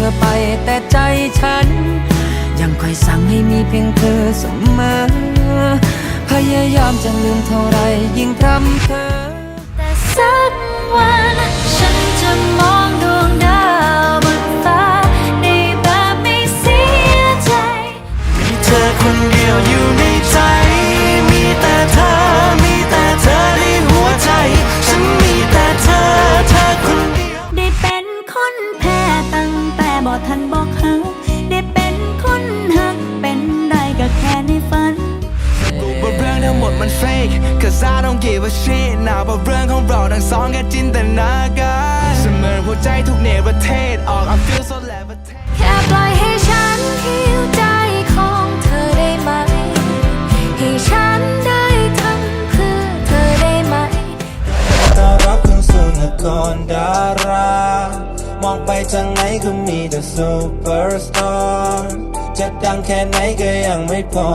ธอไปแต่ใจฉัน ยังคอยสั่งให้มีเพียงเธอเสมอ พยายามจะลืมเท่าไรยิ่งทำเธอแต่สัก ท่านบอกหักได้เป็นคนหัก เป็นได้ก็แค่ในฝันว่าเรื่องทั้งหมดมัน fake cause I don't give a shit นาว่าเรื่องของเราทั้งสองแค่จินตนาการ องไปทางไหนก็มีแต่ซูเปอร์สตาร์จะดังแค่ไหนก็ยังไม่พอ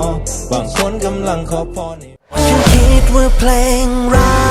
บางคนกำลังขอพรให้ฉันคิดว่าเพลงรั